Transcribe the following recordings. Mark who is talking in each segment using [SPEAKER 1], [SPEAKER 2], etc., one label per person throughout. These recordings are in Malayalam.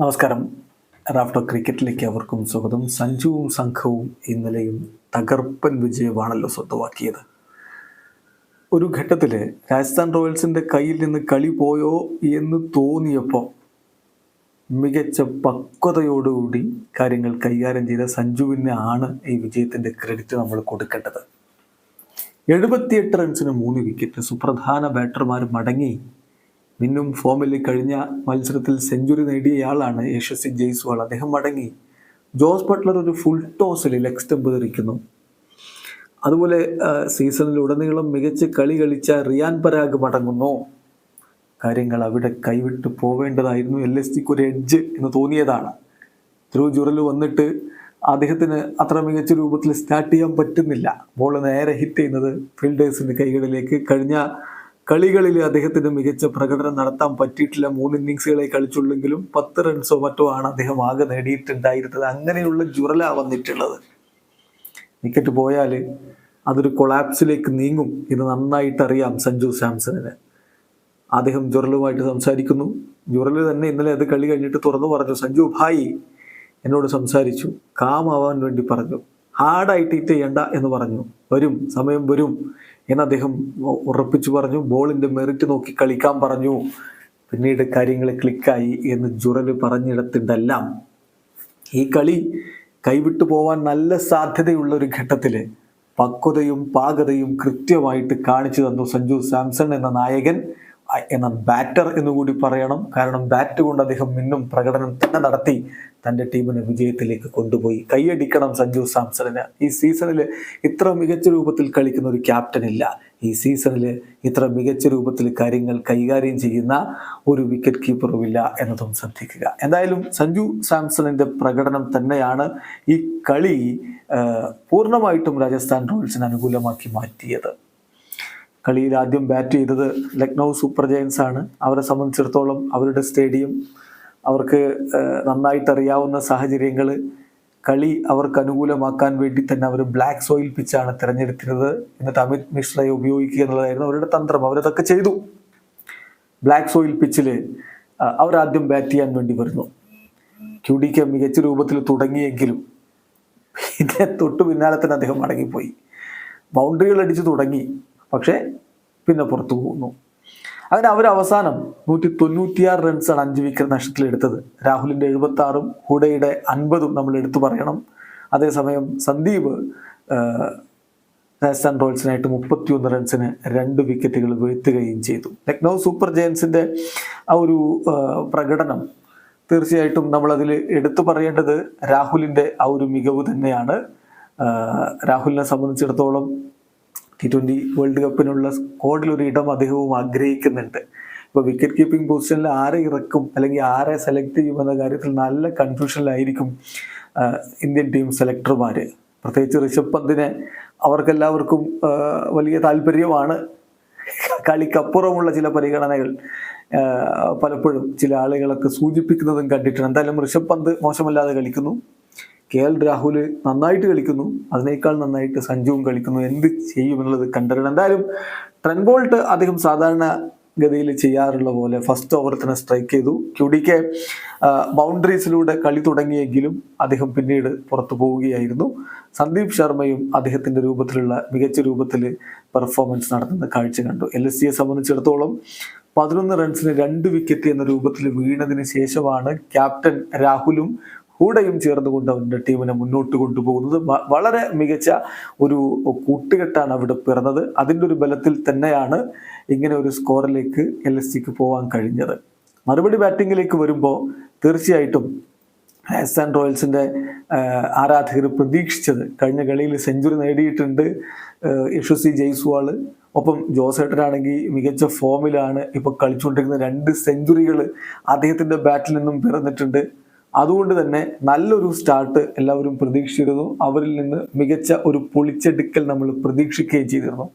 [SPEAKER 1] നമസ്കാരം. റാഫ്റ്റോ ക്രിക്കറ്റിലേക്ക് അവർക്കും സ്വാഗതം. സഞ്ജുവും സംഘവും ഇന്നലെയും തകർപ്പൻ വിജയമാണല്ലോ സ്വന്തമാക്കിയത്. ഒരു ഘട്ടത്തിൽ രാജസ്ഥാൻ റോയൽസിന്റെ കയ്യിൽ നിന്ന് കളി പോയോ എന്ന് തോന്നിയപ്പോൾ മികച്ച പക്വതയോടുകൂടി കാര്യങ്ങൾ കൈകാര്യം ചെയ്ത സഞ്ജുവിന് ആണ് ഈ വിജയത്തിന്റെ ക്രെഡിറ്റ് നമ്മൾ കൊടുക്കേണ്ടത്. എഴുപത്തിയെട്ട് റൺസിന് മൂന്ന് വിക്കറ്റ്. സുപ്രധാന ബാറ്റർമാർ മടങ്ങി. മിന്നും ഫോമിൽ കഴിഞ്ഞ മത്സരത്തിൽ സെഞ്ചുറി നേടിയയാളാണ് യശസ്വി ജയ്സ്വാൾ. അദ്ദേഹം മടങ്ങി. ജോസ് ബട്ട്ലർ ഒരു ഫുൾ ടോസിൽ ലെഗ് സ്റ്റെമ്പ് തെറിക്കുന്നു. അതുപോലെ സീസണിൽ ഉടനീളം മികച്ച കളി കളിച്ച റിയാൻ പരാഗ് മടങ്ങുന്നു. കാര്യങ്ങൾ അവിടെ കൈവിട്ട് പോവേണ്ടതായിരുന്നു. എൽ എസ് ജിക്ക് ഒരു എഡ്ജ് എന്ന് തോന്നിയതാണ്. ത്രൂ ജുറൽ വന്നിട്ട് അദ്ദേഹത്തിന് അത്ര മികച്ച രൂപത്തിൽ സ്റ്റാർട്ട് ചെയ്യാൻ പറ്റുന്നില്ല. ബോൾ നേരെ ഹിറ്റ് ചെയ്യുന്നത് ഫീൽഡേഴ്സിന്റെ കൈകളിലേക്ക്. കഴിഞ്ഞ കളികളിൽ അദ്ദേഹത്തിന് മികച്ച പ്രകടനം നടത്താൻ പറ്റിയിട്ടില്ല. മൂന്ന് ഇന്നിങ്സുകളെ കളിച്ചുള്ളെങ്കിലും പത്ത് റൺസോ മറ്റോ ആണ് അദ്ദേഹം ആകെ നേടിയിട്ടുണ്ടായിരുന്നത്. അങ്ങനെയുള്ള ജുറല വന്നിട്ടുള്ളത്. വിക്കറ്റ് പോയാൽ അതൊരു കൊളാപ്സിലേക്ക് നീങ്ങും. ഇത് നന്നായിട്ട് അറിയാം സഞ്ജു സാംസണിന്. അദ്ദേഹം ജുറലുമായിട്ട് സംസാരിക്കുന്നു. ജുറൽ തന്നെ ഇന്നലെ അത് കളി കഴിഞ്ഞിട്ട് തുറന്നു പറഞ്ഞു. സഞ്ജു ഭായി എന്നോട് സംസാരിച്ചു. കാമാവാൻ വേണ്ടി പറഞ്ഞു. ഹാർഡായിട്ട് ഹിറ്റ് ചെയ്യണ്ട എന്ന് പറഞ്ഞു. വരും സമയം വരും എന്ന് അദ്ദേഹം ഉറപ്പിച്ചു പറഞ്ഞു. ബോളിന്റെ മെറിറ്റ് നോക്കി കളിക്കാൻ പറഞ്ഞു. പിന്നീട് കാര്യങ്ങൾ ക്ലിക്കായി എന്ന് ജുറൽ പറഞ്ഞിടത്തിണ്ടെല്ലാം. ഈ കളി കൈവിട്ടു പോവാൻ നല്ല സാധ്യതയുള്ള ഒരു ഘട്ടത്തിൽ പക്വതയും പാകതയും കൃത്യമായിട്ട് കാണിച്ചു തന്നു സഞ്ജു സാംസൺ എന്ന നായകൻ എന്ന ബാറ്റർ എന്നുകൂടി പറയണം. കാരണം ബാറ്റ് കൊണ്ട് അദ്ദേഹം ഇന്നും പ്രകടനം തന്നെ നടത്തി. തന്റെ ടീമിനെ വിജയത്തിലേക്ക് കൊണ്ടുപോയി. കൈയടിക്കണം സഞ്ജു സാംസണിന്. ഈ സീസണിൽ ഇത്ര മികച്ച രൂപത്തിൽ കളിക്കുന്ന ഒരു ക്യാപ്റ്റൻ ഇല്ല ഈ സീസണിൽ ഇത്ര മികച്ച രൂപത്തിൽ കാര്യങ്ങൾ കൈകാര്യം ചെയ്യുന്ന ഒരു വിക്കറ്റ് കീപ്പറും ഇല്ല എന്നതും ശ്രദ്ധിക്കുക. എന്തായാലും സഞ്ജു സാംസണിന്റെ പ്രകടനം തന്നെയാണ് ഈ കളി പൂർണമായിട്ടും രാജസ്ഥാൻ റോയൽസിന് അനുകൂലമാക്കി മാറ്റിയത്. കളിയിൽ ആദ്യം ബാറ്റ് ചെയ്തത് ലക്നൗ സൂപ്പർ ജയൻസ് ആണ് അവരെ സംബന്ധിച്ചിടത്തോളം അവരുടെ സ്റ്റേഡിയം അവർക്ക് നന്നായിട്ടറിയാവുന്ന സാഹചര്യങ്ങൾ കളി അവർക്ക് അനുകൂലമാക്കാൻ വേണ്ടി തന്നെ അവർ ബ്ലാക്ക് സോയിൽ പിച്ചാണ് തിരഞ്ഞെടുത്തിരുന്നത്. എന്നിട്ട് അമിത് മിശ്രയെ ഉപയോഗിക്കുക എന്നുള്ളതായിരുന്നു അവരുടെ തന്ത്രം. അവരതൊക്കെ ചെയ്തു. ബ്ലാക്ക് സോയിൽ പിച്ചിൽ അവരാദ്യം ബാറ്റ് ചെയ്യാൻ വേണ്ടി വരുന്നു. ക്യു ഡി കെ മികച്ച രൂപത്തിൽ തുടങ്ങിയെങ്കിലും ഇതിനെ തൊട്ടു പിന്നാലെ തന്നെ അദ്ദേഹം മടങ്ങിപ്പോയി. ബൗണ്ടറികൾ അടിച്ച് തുടങ്ങി. പക്ഷേ പിന്നെ പുറത്തു പോകുന്നു. അങ്ങനെ അവർ അവസാനം നൂറ്റി തൊണ്ണൂറ്റിയാറ് റൺസാണ് അഞ്ച് വിക്കറ്റ് നഷ്ടത്തിൽ എടുത്തത്. രാഹുലിന്റെ എഴുപത്തി ആറും ഹുഡയുടെ അൻപതും നമ്മൾ എടുത്തു പറയണം. അതേസമയം സന്ദീപ് രാജസ്ഥാൻ റോയൽസിനായിട്ട് മുപ്പത്തിയൊന്ന് റൺസിന് രണ്ട് വിക്കറ്റുകൾ വീഴ്ത്തുകയും ചെയ്തു. ലക്നൗ സൂപ്പർ ജയൻസിന്റെ ആ ഒരു പ്രകടനം തീർച്ചയായിട്ടും നമ്മളതിൽ എടുത്തു പറയേണ്ടത് രാഹുലിന്റെ ആ ഒരു മികവ് തന്നെയാണ്. രാഹുലിനെ സംബന്ധിച്ചിടത്തോളം ടി ട്വന്റി വേൾഡ് കപ്പിനുള്ള സ്ക്വാഡിൽ ഒരു ഇടം അദ്ദേഹവും ആഗ്രഹിക്കുന്നുണ്ട്. ഇപ്പോൾ വിക്കറ്റ് കീപ്പിംഗ് പൊസിഷനിൽ ആരെ ഇറക്കും അല്ലെങ്കിൽ ആരെ സെലക്ട് ചെയ്യുമെന്ന കാര്യത്തിൽ നല്ല കൺഫ്യൂഷനിലായിരിക്കും ഇന്ത്യൻ ടീം സെലക്ടർമാർ പ്രത്യേകിച്ച് ഋഷഭ് പന്തിനെ അവർക്കെല്ലാവർക്കും വലിയ താല്പര്യമാണ്. കളിക്കപ്പുറമുള്ള ചില പരിഗണനകൾ പലപ്പോഴും ചില ആളുകളൊക്കെ സൂചിപ്പിക്കുന്നതും കണ്ടിട്ടുണ്ട്. എന്തായാലും ഋഷഭ് പന്ത് മോശമല്ലാതെ കളിക്കുന്നു. കെ എൽ രാഹുൽ നന്നായിട്ട് കളിക്കുന്നു. അതിനേക്കാൾ നന്നായിട്ട് സഞ്ജുവും കളിക്കുന്നു. എന്ത് ചെയ്യുമെന്നുള്ളത് കണ്ടറിയണം. എന്തായാലും ട്രെൻ ബോൾട്ട് അദ്ദേഹം സാധാരണ ഗതിയിൽ ചെയ്യാറുള്ള പോലെ ഫസ്റ്റ് ഓവർ തന്നെ സ്ട്രൈക്ക് ചെയ്തു. ക്യൂഡിക്ക് ബൗണ്ടറീസിലൂടെ കളി തുടങ്ങിയെങ്കിലും അദ്ദേഹം പിന്നീട് പുറത്തു പോവുകയായിരുന്നു. സന്ദീപ് ശർമ്മയും അദ്ദേഹത്തിന്റെ രൂപത്തിലുള്ള മികച്ച രൂപത്തിൽ പെർഫോമൻസ് നടത്തുന്ന കാഴ്ച കണ്ടു. എൽ എസ് സിയെ സംബന്ധിച്ചിടത്തോളം പതിനൊന്ന് റൺസിന് രണ്ട് വിക്കറ്റ് എന്ന രൂപത്തിൽ വീണതിന് ശേഷമാണ് ക്യാപ്റ്റൻ രാഹുലും ഹൂഡയും ചേർന്നുകൊണ്ട് അവരുടെ ടീമിനെ മുന്നോട്ട് കൊണ്ടുപോകുന്നത് വളരെ മികച്ച ഒരു കൂട്ടുകെട്ടാണ് അവിടെ പിറന്നത്. അതിന്റെ ഒരു ബലത്തിൽ തന്നെയാണ് ഇങ്ങനെ ഒരു സ്കോറിലേക്ക് എൽ എസ് സിക്ക് പോകാൻ കഴിഞ്ഞത്. മറുപടി ബാറ്റിങ്ങിലേക്ക് വരുമ്പോൾ തീർച്ചയായിട്ടും രാജസ്ഥാൻ റോയൽസിന്റെ ആ, ആരാധകർ പ്രതീക്ഷിച്ചത് കഴിഞ്ഞ കളിയിൽ സെഞ്ചുറി നേടിയിട്ടുണ്ട് യശസ്വി ജയ്സ്വാൾ ഒപ്പം ജോസേട്ടനാണെങ്കിൽ മികച്ച ഫോമിലാണ് ഇപ്പോൾ കളിച്ചുകൊണ്ടിരിക്കുന്ന രണ്ട് സെഞ്ചുറികൾ അദ്ദേഹത്തിന്റെ ബാറ്റിൽ നിന്നും പിറന്നിട്ടുണ്ട്. അതുകൊണ്ട് തന്നെ നല്ലൊരു സ്റ്റാർട്ട് എല്ലാവരും പ്രതീക്ഷിച്ചിരുന്നു. അവരിൽ നിന്ന് മികച്ച ഒരു പൊളിച്ചെടുക്കൽ നമ്മൾ പ്രതീക്ഷിക്കുകയും ചെയ്തിരുന്നു.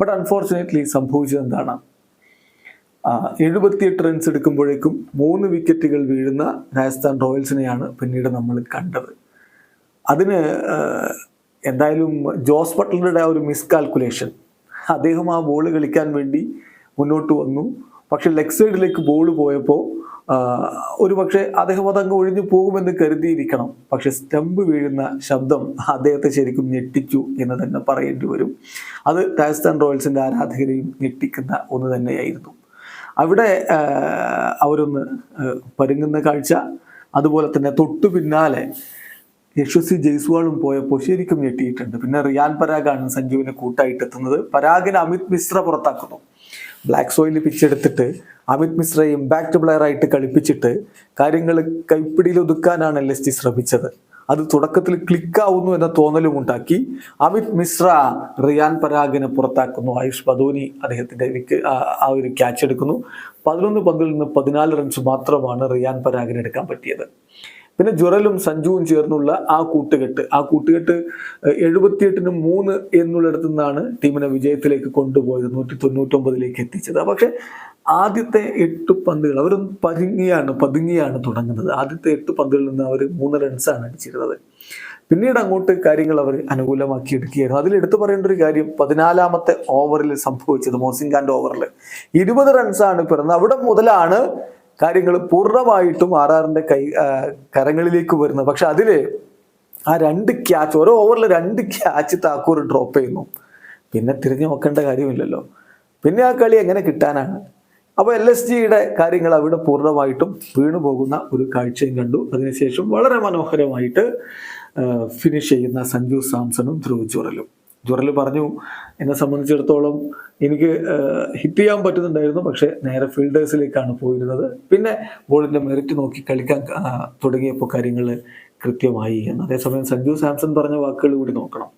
[SPEAKER 1] ബട്ട് അൺഫോർച്ചുനേറ്റ്ലി സംഭവിച്ചത് എന്താണ്? എഴുപത്തിയെട്ട് റൺസ് എടുക്കുമ്പോഴേക്കും മൂന്ന് വിക്കറ്റുകൾ വീഴുന്ന രാജസ്ഥാൻ റോയൽസിനെയാണ് പിന്നീട് നമ്മൾ കണ്ടത്. അതിന് എന്തായാലും ജോസ് ബട്ട്ലറുടെ ആ ഒരു മിസ്കാൽക്കുലേഷൻ അദ്ദേഹം ആ ബോൾ കളിക്കാൻ വേണ്ടി മുന്നോട്ട് വന്നു. പക്ഷെ ലെഗ് സൈഡിലേക്ക് ബോൾ പോയപ്പോൾ ഒരു പക്ഷേ അദ്ദേഹം അതങ്ങ് ഒഴിഞ്ഞു പോകുമെന്ന് കരുതിയിരിക്കണം. പക്ഷെ സ്റ്റമ്പ് വീഴുന്ന ശബ്ദം അദ്ദേഹത്തെ ശരിക്കും ഞെട്ടിച്ചു എന്ന് തന്നെ പറയേണ്ടി വരും. അത് രാജസ്ഥാൻ റോയൽസിന്റെ ആരാധകരെയും ഞെട്ടിക്കുന്ന ഒന്ന് തന്നെയായിരുന്നു. അവിടെ അവരൊന്ന് പരുങ്ങുന്ന കാഴ്ച അതുപോലെ തന്നെ തൊട്ടു പിന്നാലെ യശസ്വി ജയ്സ്വാളും പോയപ്പോൾ ശരിക്കും ഞെട്ടിയിട്ടുണ്ട്. പിന്നെ റിയാൻ പരാഗാണ് സഞ്ജുവിനെ കൂട്ടായിട്ട് എത്തുന്നത് പരാഗിനെ അമിത് മിശ്ര പുറത്താക്കുന്നു. ബ്ലാക്ക് സോയിൽ പിച്ചെടുത്തിട്ട് അമിത് മിശ്രയെ ഇമ്പാക്ട് പ്ലെയർ ആയിട്ട് കളിപ്പിച്ചിട്ട് കാര്യങ്ങൾ കൈപ്പിടിയിൽ ഒതുക്കാനാണ് എൽ എസ് ജി ശ്രമിച്ചത്. അത് തുടക്കത്തിൽ ക്ലിക്കാവുന്നു എന്ന തോന്നലും ഉണ്ടാക്കി അമിത് മിശ്ര റിയാൻ പരാഗിനെ പുറത്താക്കുന്നു. ആയുഷ് ബദോനി അദ്ദേഹത്തിന്റെ വിക്ക- ആ- ഒരു ക്യാച്ച് എടുക്കുന്നു. പതിനൊന്ന് പന്തിൽ നിന്ന് പതിനാല് റൺസ് മാത്രമാണ് റിയാൻ പരാഗിന് എടുക്കാൻ പറ്റിയത്. പിന്നെ ജ്വറലും സഞ്ജുവും ചേർന്നുള്ള ആ കൂട്ടുകെട്ട് ആ കൂട്ടുകെട്ട് എഴുപത്തിയെട്ടിന് മൂന്ന് എന്നുള്ളിടത്തു നിന്നാണ് ടീമിനെ വിജയത്തിലേക്ക് കൊണ്ടുപോയത് നൂറ്റി തൊണ്ണൂറ്റൊമ്പതിലേക്ക് എത്തിച്ചത്. പക്ഷെ ആദ്യത്തെ എട്ട് പന്തുകൾ അവരൊന്ന് പതുങ്ങിയാണ് പതുങ്ങിയാണ് തുടങ്ങുന്നത്. ആദ്യത്തെ എട്ട് പന്തുകളിൽ നിന്ന് അവർ മൂന്ന് റൺസാണ് അടിച്ചിരുന്നത്. പിന്നീട് അങ്ങോട്ട് കാര്യങ്ങൾ അവർ അനുകൂലമാക്കി എടുക്കുകയായിരുന്നു അതിൽ എടുത്തു പറയേണ്ട ഒരു കാര്യം പതിനാലാമത്തെ ഓവറിൽ സംഭവിച്ചത് മോസിൻഖാന്റെ ഓവറിൽ. ഇരുപത് റൺസാണ് പിറന്നത്. അവിടെ മുതലാണ് കാര്യങ്ങൾ പൂർണമായിട്ടും ആർ ആറിന്റെ കൈ കരങ്ങളിലേക്ക് വരുന്നത് പക്ഷെ അതിൽ ആ രണ്ട് ക്യാച്ച് ഓരോ ഓവറിൽ രണ്ട് ക്യാച്ച് താക്കൂർ ഡ്രോപ്പ് ചെയ്യുന്നു. പിന്നെ തിരിഞ്ഞു നോക്കേണ്ട കാര്യമില്ലല്ലോ. പിന്നെ ആ കളി എങ്ങനെ കിട്ടാനാണ്? അപ്പോൾ എൽ എസ് ജിയുടെ കാര്യങ്ങൾ അവിടെ പൂർണമായിട്ടും വീണു പോകുന്ന ഒരു കാഴ്ചയും കണ്ടു. അതിനുശേഷം വളരെ മനോഹരമായിട്ട് ഫിനിഷ് ചെയ്യുന്ന സഞ്ജു സാംസണും ധ്രുവ് ജുറലും ജുറൽ പറഞ്ഞു എന്നെ സംബന്ധിച്ചിടത്തോളം എനിക്ക് ഹിറ്റ് ചെയ്യാൻ പറ്റുന്നുണ്ടായിരുന്നു പക്ഷേ നേരെ ഫീൽഡേഴ്സിലേക്കാണ് പോയിരുന്നത്. പിന്നെ ബോളിന്റെ മെറിറ്റ് നോക്കി കളിക്കാൻ തുടങ്ങിയപ്പോൾ കാര്യങ്ങൾ കൃത്യമായി. എന്ന്. അതേസമയം സഞ്ജു സാംസൺ പറഞ്ഞ വാക്കുകൾ കൂടി നോക്കണം.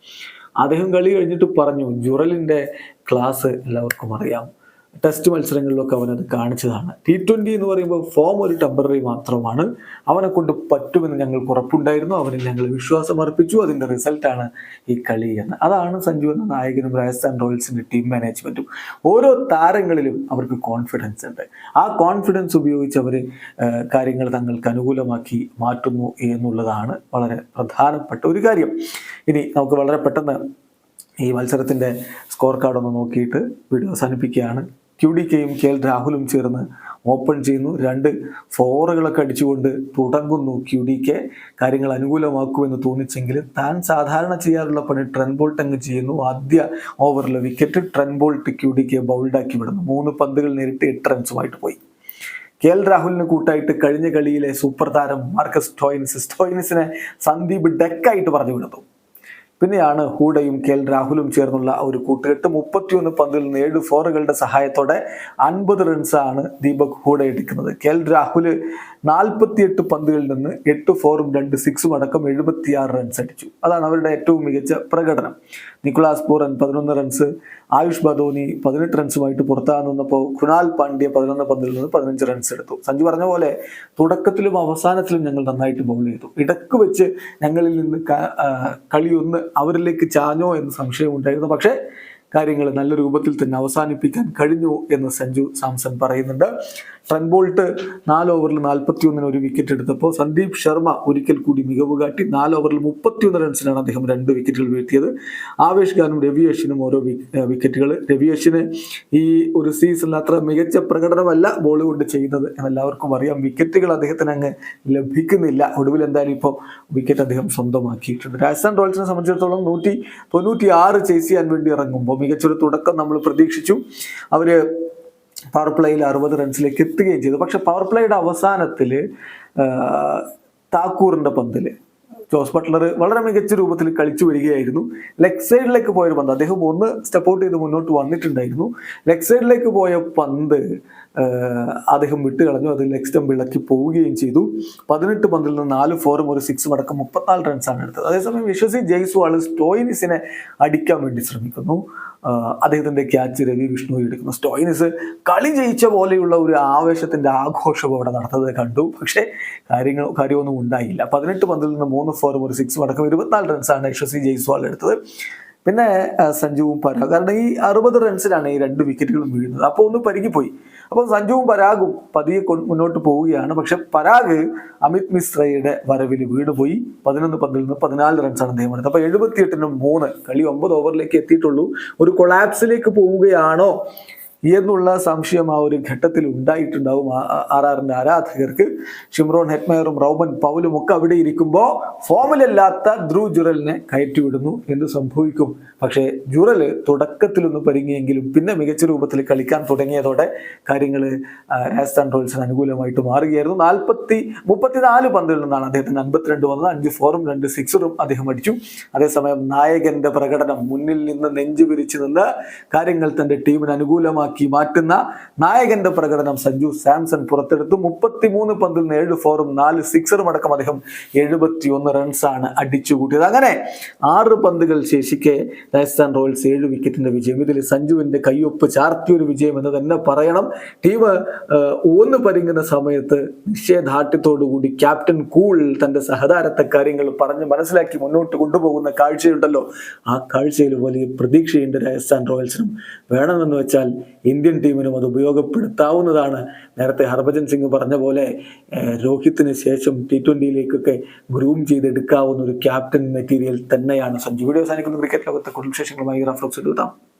[SPEAKER 1] അദ്ദേഹം കളി കഴിഞ്ഞിട്ട് പറഞ്ഞു ജുറലിന്റെ ക്ലാസ് എല്ലാവർക്കും അറിയാം. ടെസ്റ്റ് മത്സരങ്ങളിലൊക്കെ അവനത് കാണിച്ചതാണ്. ടി ട്വന്റി എന്ന് പറയുമ്പോൾ ഫോം ഒരു ടെമ്പററി മാത്രമാണ്. അവനെ കൊണ്ട് പറ്റുമെന്ന് ഞങ്ങൾക്ക് ഉറപ്പുണ്ടായിരുന്നു. അവനിൽ ഞങ്ങൾ വിശ്വാസം അർപ്പിച്ചു. അതിന്റെ റിസൾട്ടാണ് ഈ കളി എന്ന്. അതാണ് സഞ്ജു എന്ന നായകനും രാജസ്ഥാൻ റോയൽസിന്റെ ടീം മാനേജ്മെന്റും ഓരോ താരങ്ങളിലും അവർക്ക് കോൺഫിഡൻസ് ഉണ്ട്. ആ കോൺഫിഡൻസ് ഉപയോഗിച്ച് അവർ കാര്യങ്ങൾ തങ്ങൾക്ക് അനുകൂലമാക്കി മാറ്റുന്നു എന്നുള്ളതാണ് വളരെ പ്രധാനപ്പെട്ട ഒരു കാര്യം. ഇനി നമുക്ക് വളരെ പെട്ടെന്ന് ഈ മത്സരത്തിന്റെ സ്കോർ കാർഡ് ഒന്ന് നോക്കിയിട്ട് വീഡിയോ അവസാനിപ്പിക്കുകയാണ്. ക്യു ഡി കെയും കെ എൽ രാഹുലും ചേർന്ന് ഓപ്പൺ ചെയ്യുന്നു. രണ്ട് ഫോറുകളൊക്കെ അടിച്ചുകൊണ്ട് തുടങ്ങുന്നു ക്യു ഡി കെ കാര്യങ്ങൾ അനുകൂലമാക്കുമെന്ന് തോന്നിച്ചെങ്കിൽ താൻ സാധാരണ ചെയ്യാറുള്ള പണി ട്രെൻ ബോൾട്ട് അങ്ങ് ചെയ്യുന്നു. ആദ്യ ഓവറിലെ wicket Trent Boult Q D K ബൗൾഡാക്കി വിടുന്നു. മൂന്ന് പന്തുകൾ നേരിട്ട് എട്ട് റൺസുമായിട്ട് പോയി. കെ എൽ രാഹുലിന് കൂട്ടായിട്ട് കഴിഞ്ഞ കളിയിലെ സൂപ്പർ താരം മാർക്കസ് സ്റ്റോയിനിസ് സ്റ്റോയിനിസിനെ സന്ദീപ് ഡെക്കായിട്ട് പറഞ്ഞു വിടുന്നു. പിന്നെയാണ് ഹൂഡയും കെൽ രാഹുലും ചേർന്നുള്ള ഒരു കൂട്ടുകെട്ട് മുപ്പത്തിയൊന്ന് പന്തിൽ നിന്ന് ഏഴ് ഫോറുകളുടെ സഹായത്തോടെ അൻപത് റൺസാണ് ദീപക് ഹൂഡ എടുക്കുന്നത്. കെൽ രാഹുൽ നാൽപ്പത്തിയെട്ട് പന്തുകളിൽ നിന്ന് എട്ട് ഫോറും രണ്ട് സിക്സും അടക്കം എഴുപത്തിയാറ് റൺസ് അടിച്ചു. അതാണ് അവരുടെ ഏറ്റവും മികച്ച പ്രകടനം. നിക്കുളാസ് പൂറൻ പതിനൊന്ന് റൺസ് ആയുഷ് ബദോനി പതിനെട്ട് റൺസുമായിട്ട് പുറത്താകാൻ നിന്നപ്പോൾ കൃണാൽ പാണ്ഡ്യ പതിനൊന്ന് പന്തിൽ നിന്ന് പതിനഞ്ച് റൺസ് എടുത്തു. സഞ്ജു പറഞ്ഞ പോലെ തുടക്കത്തിലും അവസാനത്തിലും ഞങ്ങൾ നന്നായിട്ട് ബൗൾ ചെയ്തു. ഇടയ്ക്ക് വെച്ച് ഞങ്ങളിൽ നിന്ന് കളിയൊന്ന് അവരിലേക്ക് ചാഞ്ഞോ എന്ന് സംശയമുണ്ടായിരുന്നു പക്ഷേ കാര്യങ്ങൾ നല്ല രൂപത്തിൽ തന്നെ അവസാനിപ്പിക്കാൻ കഴിഞ്ഞു എന്ന് സഞ്ജു സാംസൺ പറയുന്നുണ്ട്. ട്രെൻ ബോൾട്ട് നാല് ഓവറിൽ നാൽപ്പത്തി ഒന്നിന് ഒരു വിക്കറ്റ് എടുത്തപ്പോൾ സന്ദീപ് ശർമ്മ ഒരിക്കൽ കൂടി മികവ് കാട്ടി നാല് ഓവറിൽ മുപ്പത്തിയൊന്ന് റൺസിനാണ് അദ്ദേഹം രണ്ട് വിക്കറ്റുകൾ വീഴ്ത്തിയത്. ആവേശ് ഖാനും രവി അശ്വിനും ഓരോ വിക്കറ്റുകൾ രവി ഈ ഒരു സീസണിൽ അത്ര മികച്ച പ്രകടനമല്ല ബോളിവുഡ് ചെയ്യുന്നത് എന്നെല്ലാവർക്കും അറിയാം. വിക്കറ്റുകൾ അദ്ദേഹത്തിന് അങ്ങ് ലഭിക്കുന്നില്ല. ഒടുവിൽ എന്തായാലും ഇപ്പോൾ വിക്കറ്റ് അദ്ദേഹം സ്വന്തമാക്കിയിട്ടുണ്ട്. രാജസ്ഥാൻ റോയൽസിനെ സംബന്ധിച്ചിടത്തോളം നൂറ്റി തൊണ്ണൂറ്റി ആറ് ചേസ് ചെയ്യാൻ വേണ്ടി ഇറങ്ങുമ്പോൾ മികച്ചൊരു തുടക്കം നമ്മൾ പ്രതീക്ഷിച്ചു. അവർ പവർ പ്ലേയിൽ അറുപത് റൺസിലേക്ക് എത്തുകയും ചെയ്തു. പക്ഷെ പവർ പ്ലേയുടെ അവസാനത്തിൽ താക്കൂറിന്റെ പന്തിൽ ജോസ് ബട്ട്ലർ വളരെ മികച്ച രൂപത്തിൽ കളിച്ചു വരികയായിരുന്നു. ലെഗ് സൈഡിലേക്ക് പോയൊരു പന്ത് അദ്ദേഹം ഒന്ന് സ്റ്റെപ്പ് ഔട്ട് ചെയ്ത് മുന്നോട്ട് വന്നിട്ടുണ്ടായിരുന്നു. ലെഗ് സൈഡിലേക്ക് പോയ പന്ത് അദ്ദേഹം വിട്ട് കളഞ്ഞു. അത് ലെഗ് സ്റ്റംപ് ഇളക്കി പോവുകയും ചെയ്തു. പതിനെട്ട് പന്തിൽ നിന്ന് നാല് ഫോറും ഒരു സിക്സും അടക്കം മുപ്പത്തിനാല് റൺസാണ് എടുത്തത്. അതേസമയം വിശ്വസി ജയ്സ്വാൾ സ്റ്റോയിനിസിനെ അടിക്കാൻ വേണ്ടി ശ്രമിക്കുന്നു. ആ, അദ്ദേഹത്തിന്റെ ക്യാച്ച് രവി വിഷ്ണു എടുക്കുന്ന സ്റ്റോയിനിസ് കളി ജയിച്ച പോലെയുള്ള ഒരു ആവേശത്തിന്റെ ആഘോഷം അവിടെ നടത്തുന്നത് കണ്ടു. പക്ഷേ കാര്യങ്ങൾ കാര്യമൊന്നും ഉണ്ടായില്ല. പതിനെട്ട് പന്തിൽ നിന്ന് മൂന്ന് ഫോർ ഒരു സിക്സും അടക്കം ഇരുപത്തിനാല് റൺസാണ് യശസ്വി ജയ്സ്വാൾ എടുത്തത്. പിന്നെ സഞ്ജുവും പരാഗ്. കാരണം ഈ അറുപത് റൺസിലാണ് ഈ രണ്ട് വിക്കറ്റുകളും വീഴുന്നത്. അപ്പോൾ ഒന്ന് പരുകിപ്പോയി. അപ്പോൾ സഞ്ജുവും പരാഗും പതിയെ മുന്നോട്ട് പോവുകയാണ്. പക്ഷെ പരാഗ് അമിത് മിശ്രയുടെ വരവിൽ വീണുപോയി. പതിനൊന്ന് പന്തിൽ നിന്ന് പതിനാല് റൺസാണ് അദ്ദേഹം എടുത്തത്. അപ്പോൾ എഴുപത്തിയെട്ടിന് മൂന്ന് കളി ഒമ്പത് ഓവറിലേക്ക് എത്തിയിട്ടുള്ളൂ. ഒരു കൊളാപ്സിലേക്ക് പോവുകയാണോ? എന്നുള്ള സംശയം ആ ഒരു ഘട്ടത്തിൽ ഉണ്ടായിട്ടുണ്ടാവും. ആർ ആറിന്റെ ആരാധകർക്ക് ഷിംറോൺ ഹെറ്റ്മയറും റൗബൻ പൗലും ഒക്കെ അവിടെ ഇരിക്കുമ്പോൾ ഫോമിലല്ലാത്ത ധ്രുവ് ജുറലിനെ കയറ്റിവിടുന്നു എന്ന് സംഭവിക്കും. പക്ഷേ ജുറൽ തുടക്കത്തിലൊന്ന് പരിങ്ങിയെങ്കിലും പിന്നെ മികച്ച രൂപത്തിൽ കളിക്കാൻ തുടങ്ങിയതോടെ കാര്യങ്ങൾ രാജസ്ഥാൻ റോയൽസിന് അനുകൂലമായിട്ട് മാറുകയായിരുന്നു. നാൽപ്പത്തി മുപ്പത്തിനാല് പന്തിൽ നിന്നാണ് അദ്ദേഹത്തിന് അൻപത്തിരണ്ട് വന്നത്. അഞ്ച് ഫോറും രണ്ട് സിക്സറും അദ്ദേഹം അടിച്ചു. അതേസമയം നായകന്റെ പ്രകടനം മുന്നിൽ നിന്ന് നെഞ്ചു പിരിച്ചു നിന്ന് കാര്യങ്ങൾ തന്റെ ടീമിന് അനുകൂലമാക്കി. മാറ്റുന്ന നായകന്റെ പ്രകടനം സഞ്ജു സാംസൺ പുറത്തെടുത്തു. മുപ്പത്തിമൂന്ന് പന്തിൽ നിന്ന് ഏഴ് ഫോറും നാല് സിക്സറും അടക്കം അദ്ദേഹം എഴുപത്തിയൊന്ന് റൺസാണ് അടിച്ചു കൂട്ടിയത് അങ്ങനെ ആറ് പന്തുകൾ ശേഷിക്കെ രാജസ്ഥാൻ റോയൽസ് ഏഴ് വിക്കറ്റിന്റെ വിജയം. ഇതിൽ സഞ്ജുവിന്റെ കയ്യൊപ്പ് ചാർത്തിയ ഒരു വിജയം എന്ന് തന്നെ പറയണം. ടീം ഊന്ന് പരിങ്ങുന്ന സമയത്ത് നിശ്ചയദാർഢ്യത്തോടുകൂടി ക്യാപ്റ്റൻ കൂൾ തന്റെ സഹതാരത്തെ കാര്യങ്ങൾ പറഞ്ഞ് മനസ്സിലാക്കി മുന്നോട്ട് കൊണ്ടുപോകുന്ന കാഴ്ചയുണ്ടല്ലോ. ആ കാഴ്ചയിൽ വലിയ പ്രതീക്ഷയുണ്ട് രാജസ്ഥാൻ റോയൽസിനും. വേണമെന്ന് വെച്ചാൽ ഇന്ത്യൻ ടീമിനും അത് ഉപയോഗപ്പെടുത്താവുന്നതാണ്. നേരത്തെ ഹർഭജൻ സിംഗ് പറഞ്ഞ പോലെ രോഹിത്തിന് ശേഷം ടി ട്വന്റിയിലേക്കൊക്കെ ഗ്രൂം ചെയ്തെടുക്കാവുന്ന ഒരു ക്യാപ്റ്റൻ മെറ്റീരിയൽ തന്നെയാണ് സഞ്ജു. വീഡിയോ അവസാനിക്കുന്ന. ക്രിക്കറ്റ് ലോകത്തെ കുടുംബശേഷങ്ങളുമായി റഫ്ലോക്സ് എഴുതാം